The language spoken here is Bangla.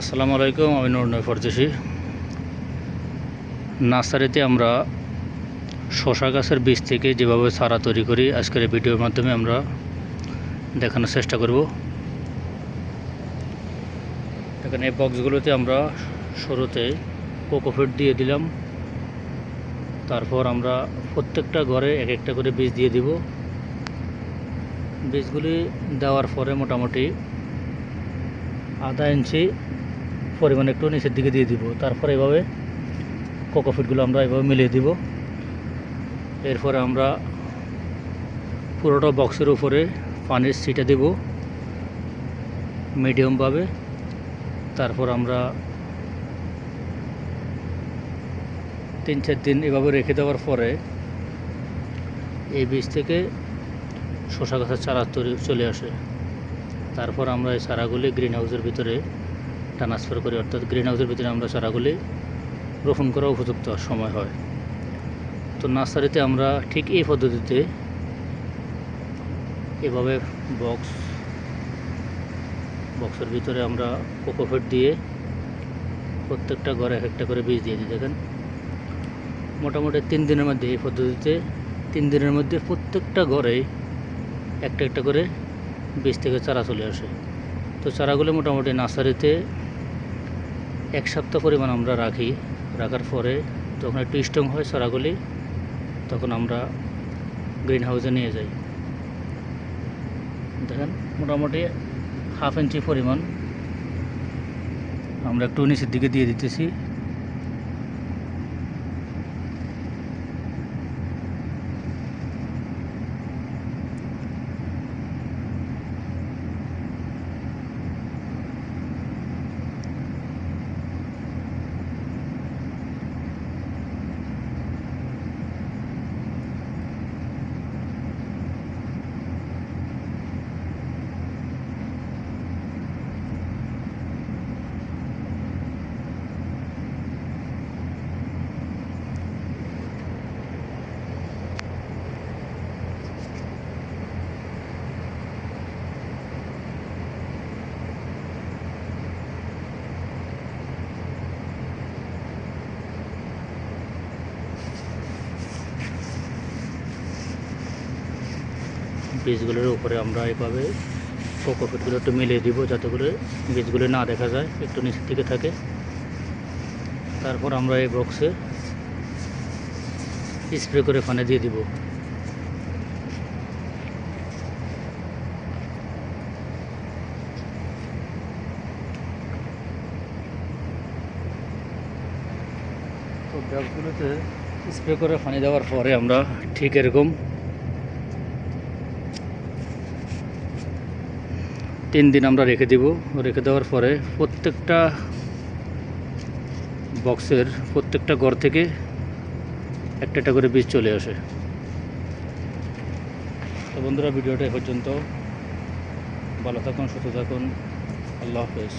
আসসালামু আলাইকুম, আমি নুরনয় ফরদেশি নার্সারিতে আমরা শশা গাছের বীজ থেকে যেভাবে চারা তৈরি করি, আজকের ভিডিওর মাধ্যমে আমরা দেখানোর চেষ্টা করব। এখানে এই বক্সগুলোতে আমরা শুরুতে কোকোফিট দিয়ে দিলাম। তারপর আমরা প্রত্যেকটা ঘরে এক একটা করে বীজ দিয়ে দিব। বীজগুলি দেওয়ার পরে মোটামুটি আধা ইঞ্চি পরিমাণ একটু নিচের দিকে দিয়ে দিব। তারপর এভাবে কোকোফিটগুলো আমরা এভাবে মিলিয়ে দিব। এরপরে আমরা পুরোটা বক্সের উপরে পানির সিটা দেব মিডিয়ামভাবে। তারপর আমরা তিন চার দিন এভাবে রেখে দেওয়ার পরে এই বীজ থেকে শশা গাছের চারা তৈরি চলে আসে। তারপর আমরা এই চারাগুলি গ্রিন হাউসের ভিতরে ট্রান্সফার করি, অর্থাৎ গ্রিন হাউসের ভিতরে আমরা চারাগুলি রোপণ করা উপযুক্ত সময় হয়। তো নার্সারিতে আমরা ঠিক এই পদ্ধতিতে এভাবে বক্স বক্সের ভিতরে আমরা কোকোফিট দিয়ে প্রত্যেকটা ঘরে এক একটা করে বীজ দিয়ে দিই। দেখেন, মোটামুটি তিন দিনের মধ্যে এই পদ্ধতিতে তিন দিনের মধ্যে প্রত্যেকটা ঘরে একটা একটা করে বীজ থেকে চারা চলে আসে। তো চারাগুলো মোটামুটি নার্সারিতে এক সপ্তাহ পরিমাণ আমরা রাখি। রাখার পরে যখন একটু স্ট্রং হয় সরাগুলি, তখন আমরা গ্রিন হাউসে নিয়ে যাই। দেখেন, মোটামুটি হাফ ইঞ্চি পরিমাণ আমরা একটু নিচের দিকে দিয়ে দিতেছি। বীজগুলোর উপরে আমরা এভাবে কোকোফিটগুলো একটু মিলিয়ে দিব যাতে করে বীজগুলো না দেখা যায়, একটু নিচের দিকে থাকে। তারপর আমরা এই বক্সে স্প্রে করে ফানে দিয়ে দিব। তো স্প্রে করে ফানি দেওয়ার পরে আমরা ঠিক এরকম তিন দিন আমরা রেখে দিব। রেখে দেওয়ার পরে প্রত্যেকটা বক্সের প্রত্যেকটা ঘর থেকে একটা একটা করে বীজ চলে আসে। তো বন্ধুরা, ভিডিওটা এ পর্যন্ত। ভালো থাকুন, সুস্থ থাকুন। আল্লাহ হাফেজ।